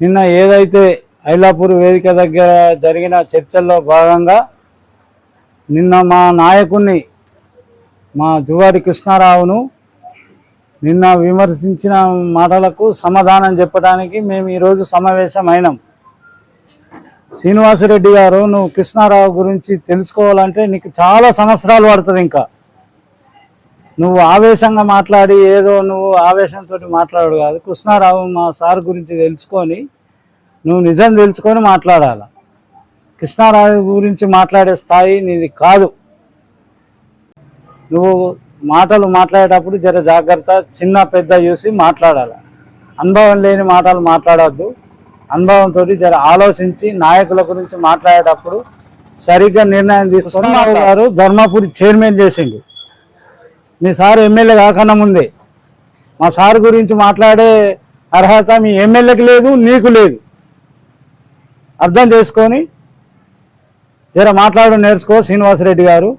నిన్న ఏదైతే ఐలాపూర్ వేదిక దగ్గర జరిగిన చర్చల్లో భాగంగా నిన్న మా నాయకుణ్ణి మా జువాడి కృష్ణారావును నిన్న విమర్శించిన మాటలకు సమాధానం చెప్పడానికి మేము ఈరోజు సమావేశమైనాం. శ్రీనివాసరెడ్డి గారు నువ్వు కృష్ణారావు గురించి తెలుసుకోవాలంటే నీకు చాలా సంవత్సరాలు పడుతుంది ఇంకా. నువ్వు ఆవేశంగా మాట్లాడి ఏదో నువ్వు ఆవేశంతో మాట్లాడు కాదు. కృష్ణారావు మా సార్ గురించి తెలుసుకొని నువ్వు నిజం తెలుసుకొని మాట్లాడాలి? కృష్ణారావు గురించి మాట్లాడే స్థాయి నీది కాదు. నువ్వు మాటలు మాట్లాడేటప్పుడు జర జాగ్రత్త చిన్న పెద్ద చూసి మాట్లాడాలి? అనుభవం లేని మాటలు మాట్లాడద్దు. అనుభవంతో జర ఆలోచించి నాయకుల గురించి మాట్లాడేటప్పుడు సరిగ్గా నిర్ణయం తీసుకొని గారు ధర్మపురి చైర్మన్ చేసిండు. మీ సార్ ఎమ్మెల్యే కాకుండా ముందే. మా సార్ గురించి మాట్లాడే అర్హత మీ ఎమ్మెల్యేకి లేదు నీకు లేదు. అర్థం చేసుకొని జర మాట్లాడడం నేర్చుకో శ్రీనివాసరెడ్డి గారు.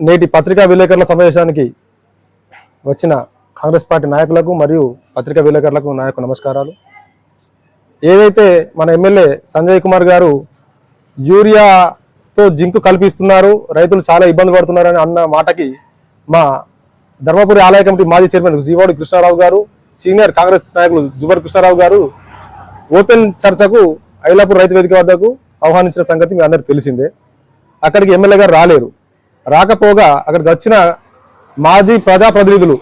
నేటి పత్రికా విలేకరుల సమావేశానికి వచ్చిన కాంగ్రెస్ పార్టీ నాయకులకు మరియు పత్రికా విలేకరులకు నాయకు నమస్కారాలు. ఏదైతే మన ఎమ్మెల్యే సంజయ్ కుమార్ గారు యూరియా తో జింకు కల్పిస్తున్నారు. రైతులు చాలా ఇబ్బంది పడుతున్నారని అన్న మాటకి మా ధర్మపురి ఆలయ కమిటీ మాజీ చైర్మన్ జీవాడు కృష్ణారావు గారు సీనియర్ కాంగ్రెస్ నాయకులు జువర్ కృష్ణారావు గారు ఓపెన్ చర్చకు ఐలాపూర్ రైతు వేదిక వద్దకు ఆహ్వానించిన సంగతి మీ అందరికి తెలిసిందే. అక్కడికి ఎమ్మెల్యే గారు రాలేరు. రాకపోగా అక్కడికి వచ్చిన మాజీ ప్రజాప్రతినిధులు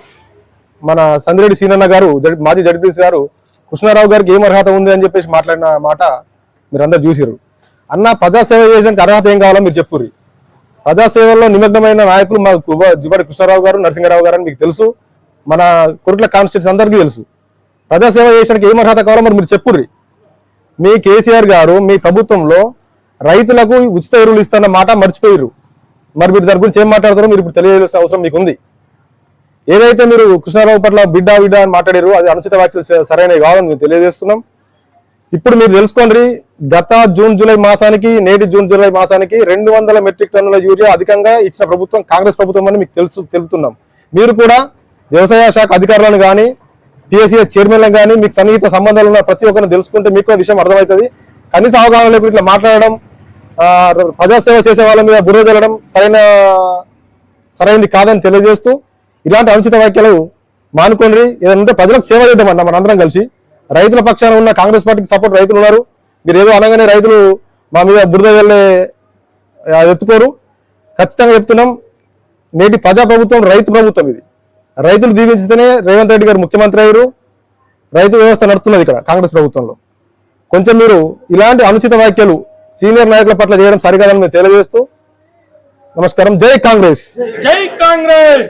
మన సందిరెడ్డి సీనన్న గారు మాజీ జడ్పీసీ గారు కృష్ణారావు గారికి ఏం అర్హత ఉంది అని చెప్పేసి మాట్లాడిన మాట మీరందరూ చూసిరు అన్న ప్రజాసేవ చేయడానికి అర్హత ఏం కావాలో మీరు చెప్పుర్రి. ప్రజాసేవల్లో నిమగ్నమైన నాయకులు మా జుబడి కృష్ణారావు గారు నరసింహరావు గారు అని మీకు తెలుసు. మన కురుట్ల కాన్స్టిట్యూన్స్ అందరికీ తెలుసు. ప్రజాసేవ చేయడానికి ఏం అర్హత కావాలో మరి మీరు చెప్పుర్రి. మీ కేసీఆర్ గారు మీ ప్రభుత్వంలో రైతులకు ఉచిత ఎరువులు ఇస్తున్న మాట మర్చిపోయారు మరి మీరు దాని గురించి ఏం మాట్లాడతారో మీరు ఇప్పుడు తెలియజేయాల్సిన అవసరం మీకు ఉంది ఏదైతే మీరు కృష్ణారావు పట్ల బిడ్డా బిడ్డా అని మాట్లాడారు అది అనుచిత వ్యాఖ్యలు సరైనవి కావాలని మేము తెలియజేస్తున్నాం. ఇప్పుడు మీరు తెలుసుకోండి గత జూన్ జూలై మాసానికి నేటి జూన్ జూలై మాసానికి రెండు వందల మెట్రిక్ టన్నుల యూరియా అధికంగా ఇచ్చిన ప్రభుత్వం కాంగ్రెస్ ప్రభుత్వం అని మీకు తెలుసు తెలుపుతున్నాం. మీరు కూడా వ్యవసాయ శాఖ అధికారులను కానీ పిఎస్సీ చైర్మన్లను కానీ మీకు సన్నిహిత సంబంధాలు ఉన్న ప్రతి ఒక్కరిని తెలుసుకుంటే మీకు విషయం అర్థమవుతుంది. కనీస అవగాహన లేకుండా ఇట్లా మాట్లాడడం ప్రజాసేవ చేసే వాళ్ళ మీద బుర్ర జల్లడం సరైన సరైనది కాదని తెలియజేస్తూ ఇలాంటి అనుచిత వ్యాఖ్యలు మానుకోండి. ఏదంటే ప్రజలకు సేవ చేద్దామన్న మనందరం కలిసి. రైతుల పక్షాన ఉన్న కాంగ్రెస్ పార్టీకి సపోర్ట్ రైతులు ఉన్నారు. మీరు ఏదో అనగానే రైతులు మా మీద బురద వెళ్ళే ఎత్తుకోరు. ఖచ్చితంగా చెప్తున్నాం నేటి ప్రజా ప్రభుత్వం రైతు ప్రభుత్వం ఇది. రైతులు దీవించితేనే రేవంత్ రెడ్డి గారు ముఖ్యమంత్రి అయ్యారు. రైతు వ్యవస్థ నడుస్తున్నది ఇక్కడ కాంగ్రెస్ ప్రభుత్వంలో. కొంచెం మీరు ఇలాంటి అనుచిత వ్యాఖ్యలు సీనియర్ నాయకుల పట్ల చేయడం సరికాదని తెలియజేస్తూ నమస్కారం. జై కాంగ్రెస్! జై కాంగ్రెస్!